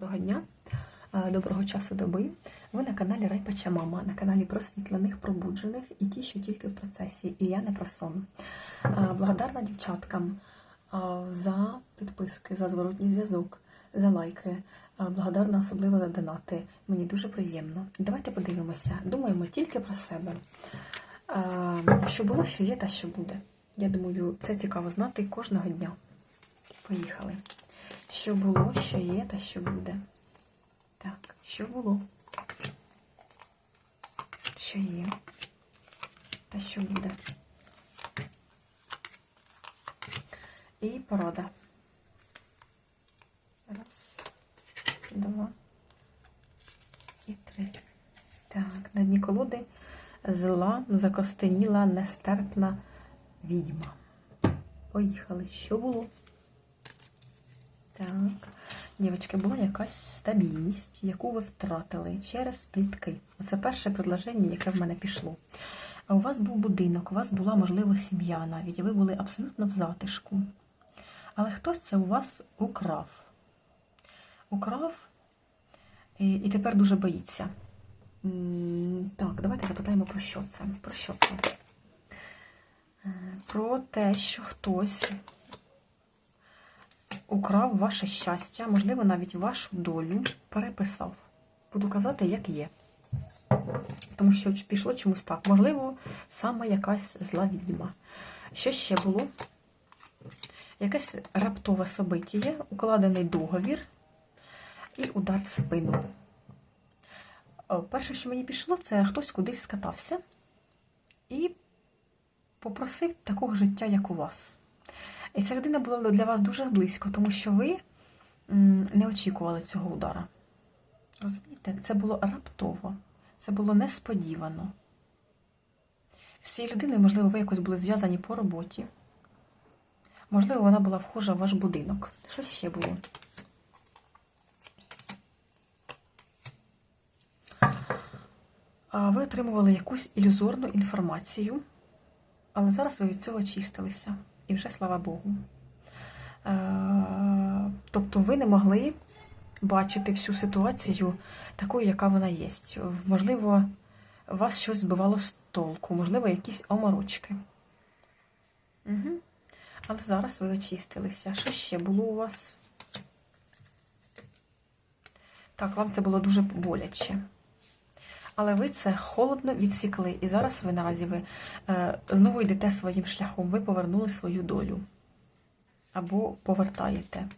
Доброго дня, е, доброго часу доби. Ви на каналі Райпача Мама, на каналі просвітлених, пробуджених і ті, що тільки в процесі. І я не про сон. Е, Благодарна дівчаткам е, за підписки, за зворотній зв'язок, за лайки. Благодарна особливо за донати. Мені дуже приємно. Давайте подивимося. Думаємо тільки про себе. Що було, що є та що буде. Я думаю, це цікаво знати кожного дня. Поїхали. Що було, що є та що буде. Так, що було? Що є? Та що буде? І порада. Раз, два і три. Так, на дні колоди зла, закостеніла, нестерпна відьма. Поїхали. Що було? Так. Дівчатки, була якась стабільність, яку ви втратили через плітки. Оце перше предложення, яке в мене пішло. А у вас був будинок, у вас була, можливо, сім'я навіть, і ви були абсолютно в затишку. Але хтось це у вас украв. Украв і, і тепер дуже боїться. Так, давайте запитаємо, про що це. Про що це? Е, Про те, що хтось украв ваше щастя, можливо, навіть вашу долю переписав. Буду казати, як є. Тому що пішло чомусь так. Можливо, саме якась зла відьма. Що ще було? Якесь раптове собиття, укладений договір і удар в спину. Перше, що мені пішло, це хтось кудись скатався і попросив такого життя, як у вас. І ця людина була для вас дуже близько, тому що ви не очікували цього удара. Розумієте? Це було раптово, це було несподівано. З цією людиною, можливо, ви якось були зв'язані по роботі. Можливо, вона була вхожа в ваш будинок. Що ще було? А Ви отримували якусь ілюзорну інформацію, але зараз ви від цього очистилися. І вже слава Богу. Е, Тобто ви не могли бачити всю ситуацію такою, яка вона є. Можливо, вас щось збивало з толку, можливо, якісь оморочки. Угу. Але зараз ви очистилися. Що ще було у вас? Так, вам це було дуже боляче. Але ви це холодно відсікли. І зараз ви наразі ви е, знову йдете своїм шляхом. Ви повернули свою долю. Або повертаєте.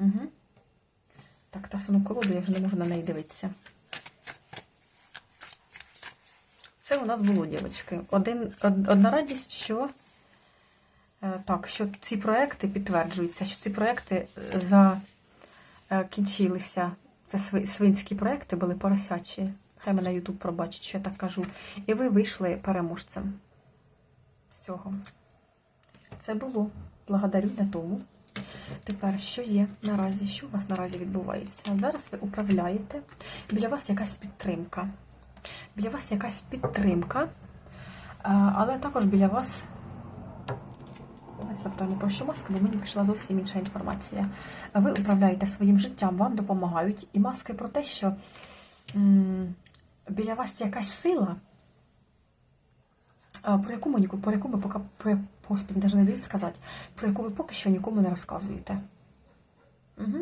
Угу. Так, та сону колоду, я вже не можу на неї дивитися. Це у нас було, дівчатки. Один, одна радість, що е, так, що ці проекти підтверджуються, що ці проекти закінчилися. Це свинські проекти були поросячі. Хай мене Ютуб пробачить, що я так кажу. І ви вийшли переможцем з цього. Це було. Благодарю на тому. Тепер, що є наразі? Що у вас наразі відбувається? Зараз ви управляєте. Біля вас якась підтримка. Біля вас якась підтримка, але також біля вас. Давайте запитаємо про що маска, бо мені пішла зовсім інша інформація. Ви управляєте своїм життям, вам допомагають. І маски про те, що біля вас якась сила, про яку ми, про яку ми поки про, господи, навіть не дають сказати, про яку ви поки що нікому не розказуєте. Угу.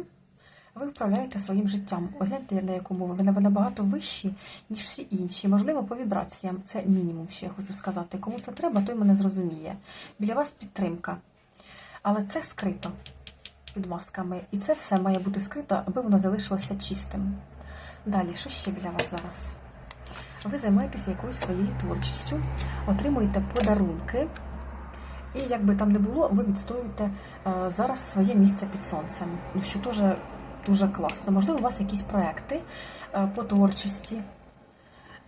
Ви управляєте своїм життям. Огляньте, на якому ви Ви набагато вищі, ніж всі інші. Можливо, по вібраціям. Це мінімум, що я хочу сказати. Кому це треба, той мене зрозуміє. Для вас підтримка. Але це скрито під масками. І це все має бути скрито, аби воно залишилося чистим. Далі, що ще біля вас зараз? Ви займаєтеся якоюсь своєю творчістю, отримуєте подарунки. І як би там не було, ви відстоюєте е, зараз своє місце під сонцем, що теж дуже класно. Можливо, у вас якісь проекти е, по творчості.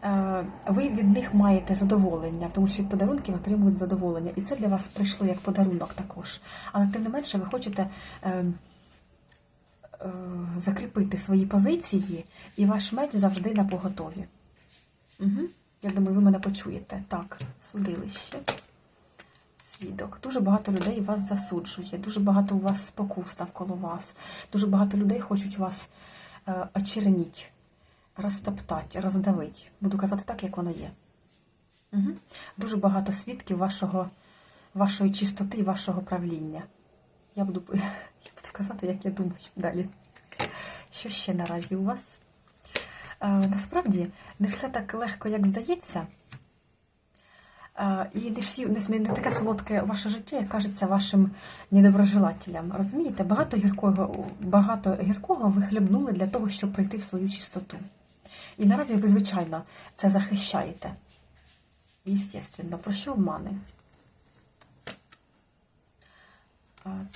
Е, ви від них маєте задоволення, тому що від подарунків отримують задоволення. І це для вас прийшло як подарунок також. Але тим не менше, ви хочете е, е, закріпити свої позиції, і ваш меч завжди на поготові. Угу. Я думаю, ви мене почуєте. Так, судилище. свідок. Дуже багато людей вас засуджує, дуже багато у вас спокус навколо вас, дуже багато людей хочуть вас е, очерніть, розтоптати, роздавити. Буду казати так, як воно є. Угу. Дуже багато свідків вашого, вашої чистоти і вашого правління. Я буду, я буду казати, як я думаю далі. Що ще наразі у вас? Насправді не все так легко, як здається. І не всі не, не, таке солодке ваше життя, як кажеться вашим недоброжелателям. Розумієте, багато гіркого, багато гіркого ви хлебнули для того, щоб прийти в свою чистоту. І наразі ви, звичайно, це захищаєте. Естественно, про що обмани?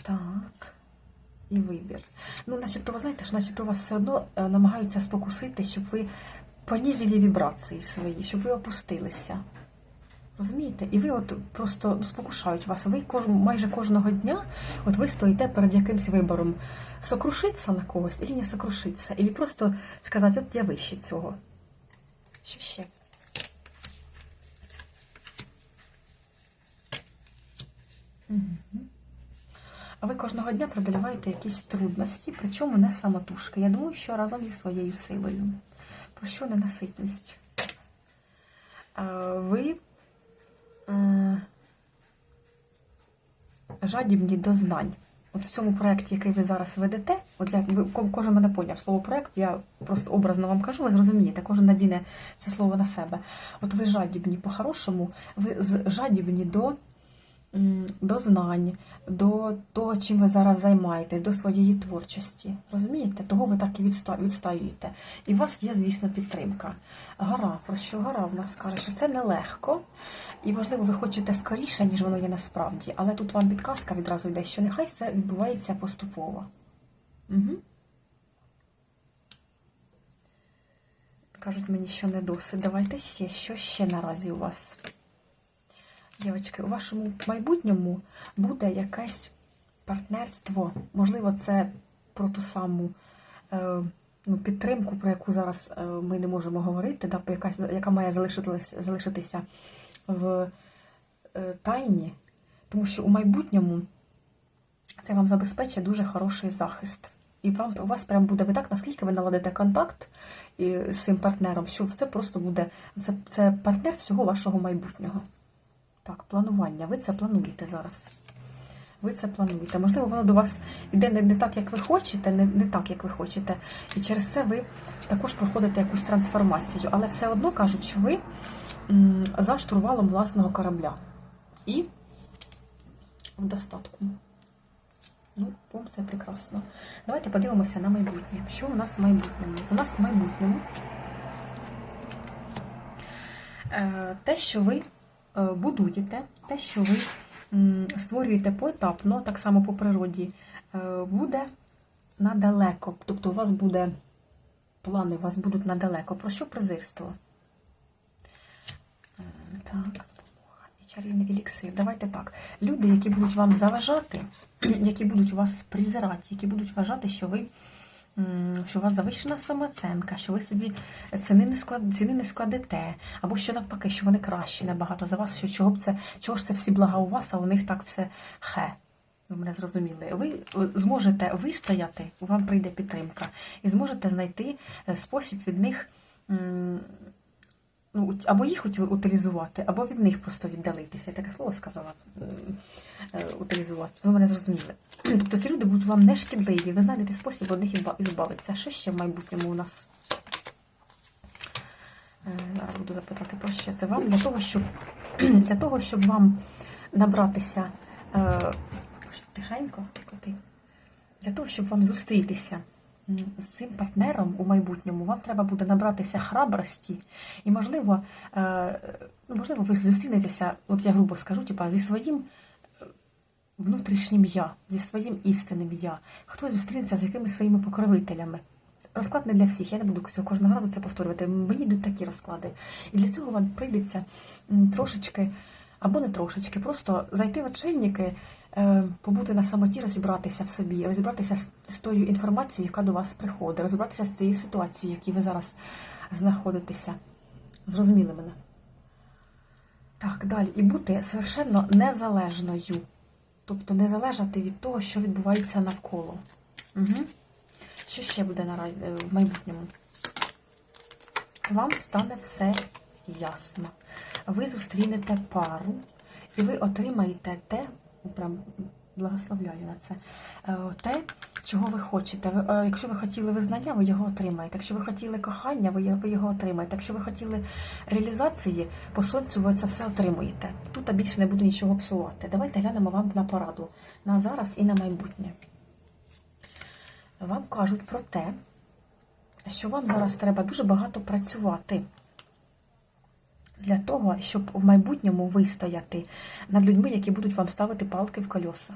Так. І вибір. Ну, начебто, ви знаєте, що начебто вас все одно е, намагаються спокусити, щоб ви понизили вібрації свої, щоб ви опустилися. Розумієте? І ви от просто ну, спокушають вас. Ви майже кожного дня от ви стоїте перед якимсь вибором сокрушитися на когось, або не сокрушитися, або просто сказати, от я вище цього. Що ще? Угу. Ви кожного дня преодоліваєте якісь трудності, причому не самотужки. Я думаю, що разом зі своєю силою. Про що ненаситність? Ви е, жадібні до знань. От в цьому проєкті, який ви зараз ведете, от як ви кожен мене поняв слово проєкт, я просто образно вам кажу, ви зрозумієте, кожен надіне це слово на себе. От ви жадібні по-хорошому, ви жадібні до до знань, до того, чим ви зараз займаєтесь, до своєї творчості. Розумієте? Того ви так і відстаюєте. І у вас є, звісно, підтримка. Гора, про що гора в нас каже, що це нелегко, і, можливо, ви хочете скоріше, ніж воно є насправді, але тут вам підказка відразу йде, що нехай все відбувається поступово. Угу. Кажуть мені, що не досить. Давайте ще, що ще наразі у вас? Дівчатки, у вашому майбутньому буде якесь партнерство. Можливо, це про ту саму е, ну, підтримку, про яку зараз е, ми не можемо говорити, да, якась, яка має залишитися, залишитися в е, тайні. Тому що у майбутньому це вам забезпечить дуже хороший захист. І вам у вас прям буде ви так, наскільки ви наладите контакт з цим партнером, що це просто буде це, це партнер всього вашого майбутнього. Так, планування. Ви це плануєте зараз. Ви це плануєте. Можливо, воно до вас йде не, не так, як ви хочете, не, не так, як ви хочете. І через це ви також проходите якусь трансформацію. Але все одно кажуть, що ви м, за штурвалом власного корабля. І в достатку. Ну, вам це прекрасно. Давайте подивимося на майбутнє. Що у нас в майбутньому? У нас в майбутньому е, те, що ви будуєте, те, що ви створюєте поетапно, так само по природі, е, буде надалеко. Тобто у вас буде плани, у вас будуть надалеко. Про що презирство? Е, так, і чарівний еліксир. Давайте так. Люди, які будуть вам заважати, які будуть вас призирати, які будуть вважати, що ви що у вас завищена самооценка, що ви собі ціни не склад... ціни не складете, або що навпаки, що вони кращі набагато за вас, що чого б це, чого ж це всі блага у вас, а у них так все хе. Ви мене зрозуміли. Ви е, зможете вистояти, вам прийде підтримка, і зможете знайти е, спосіб від них ну, або їх утилізувати, або від них просто віддалитися. Я таке слово сказала е, утилізувати. Ви мене зрозуміли. Тобто ці люди будуть вам не шкідливі, ви знайдете спосіб від них ізбавитися. Що ще в майбутньому у нас? Е, зараз буду запитати про що це вам для того, щоб для того, щоб вам набратися е, тихенько, для того, щоб вам зустрітися з цим партнером у майбутньому вам треба буде набратися храбрості, і, можливо, е, можливо, ви зустрінетеся, от я грубо скажу, типа, зі своїм е, внутрішнім я, зі своїм істинним я. Хтось зустрінеться з якимись своїми покровителями. Розклад не для всіх, я не буду кожного разу це повторювати. Мені йдуть такі розклади. І для цього вам прийдеться трошечки, або не трошечки, просто зайти в очільники. Е, побути на самоті, розібратися в собі, розібратися з тою інформацією, яка до вас приходить, розібратися з цією ситуацією, в якій ви зараз знаходитеся. Зрозуміли мене? Так, далі. І бути совершенно незалежною. Тобто не залежати від того, що відбувається навколо. Угу. Що ще буде наразі е, в майбутньому? Вам стане все ясно. Ви зустрінете пару, і ви отримаєте те, прям благословляю на це, е, те, чого ви хочете. Е, якщо ви хотіли визнання, ви його отримаєте. Якщо ви хотіли кохання, ви його- отримаєте. Якщо ви хотіли реалізації, по сонцю ви це все отримуєте. Тут більше не буду нічого псувати. Давайте глянемо вам на пораду на зараз і на майбутнє. Вам кажуть про те, що вам зараз треба дуже багато працювати для того, щоб в майбутньому вистояти над людьми, які будуть вам ставити палки в колеса.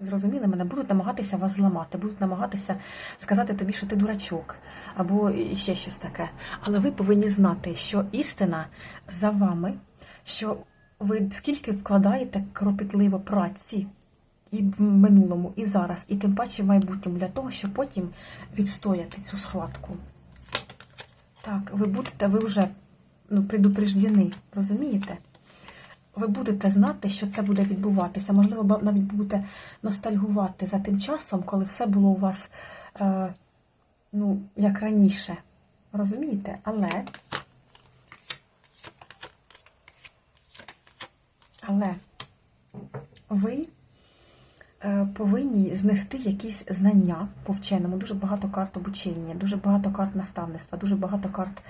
Зрозуміли мене, будуть намагатися вас зламати, будуть намагатися сказати тобі, що ти дурачок, або ще щось таке. Але ви повинні знати, що істина за вами, що ви скільки вкладаєте кропітливо праці і в минулому, і зараз, і тим паче в майбутньому, для того, щоб потім відстояти цю схватку. Так, ви будете, ви вже ну, предупреждені, розумієте? Ви будете знати, що це буде відбуватися. Можливо, навіть будете ностальгувати за тим часом, коли все було у вас е, ну, як раніше. Розумієте? Але. Але ви е, повинні знести якісь знання по вченому. Дуже багато карт обучення, дуже багато карт наставництва, дуже багато карт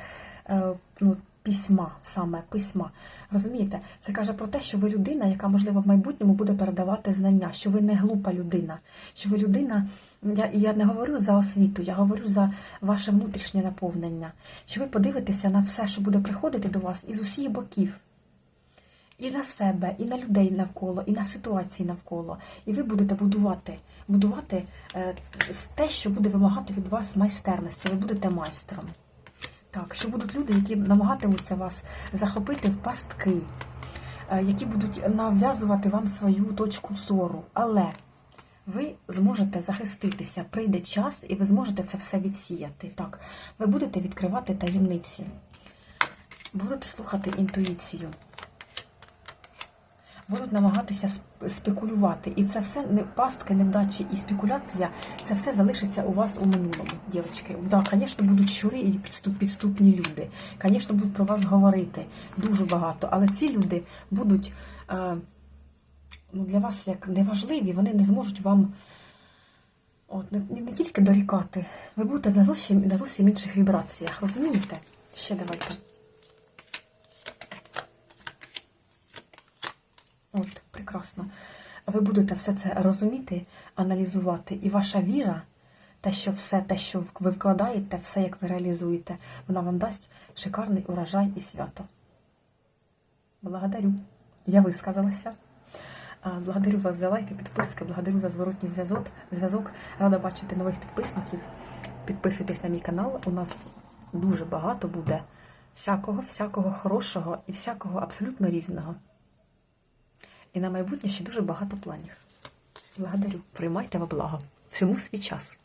е, ну, письма, саме письма. Розумієте? Це каже про те, що ви людина, яка, можливо, в майбутньому буде передавати знання, що ви не глупа людина, що ви людина. Я, я не говорю за освіту, я говорю за ваше внутрішнє наповнення. Що ви подивитеся на все, що буде приходити до вас із усіх боків. І на себе, і на людей навколо, і на ситуації навколо. І ви будете будувати, будувати е, те, що буде вимагати від вас майстерності. Ви будете майстром. Так, що будуть люди, які намагатимуться вас захопити в пастки, е, які будуть нав'язувати вам свою точку зору. Але ви зможете захиститися, прийде час, і ви зможете це все відсіяти. Так, ви будете відкривати таємниці, будете слухати інтуїцію будуть намагатися спекулювати. І це все не пастки, невдачі і спекуляція, це все залишиться у вас у минулому, дівчатки. Да, звісно, будуть щури і підступ, підступні люди. Звісно, будуть про вас говорити дуже багато. Але ці люди будуть е, ну, для вас як неважливі, вони не зможуть вам. От, не, не тільки дорікати, ви будете на зовсім, на зовсім інших вібраціях, розумієте? Ще давайте. От, прекрасно. Ви будете все це розуміти, аналізувати, і ваша віра, те, що все те, що ви вкладаєте, все, як ви реалізуєте, вона вам дасть шикарний урожай і свято. Благодарю. Я висказалася. Благодарю вас за лайки, підписки, благодарю за зворотній зв'язок. Рада бачити нових підписників. Підписуйтесь на мій канал. У нас дуже багато буде всякого, всякого хорошого і всякого абсолютно різного. І на майбутнє ще дуже багато планів. Благодарю. Приймайте во благо. Всьому свій час.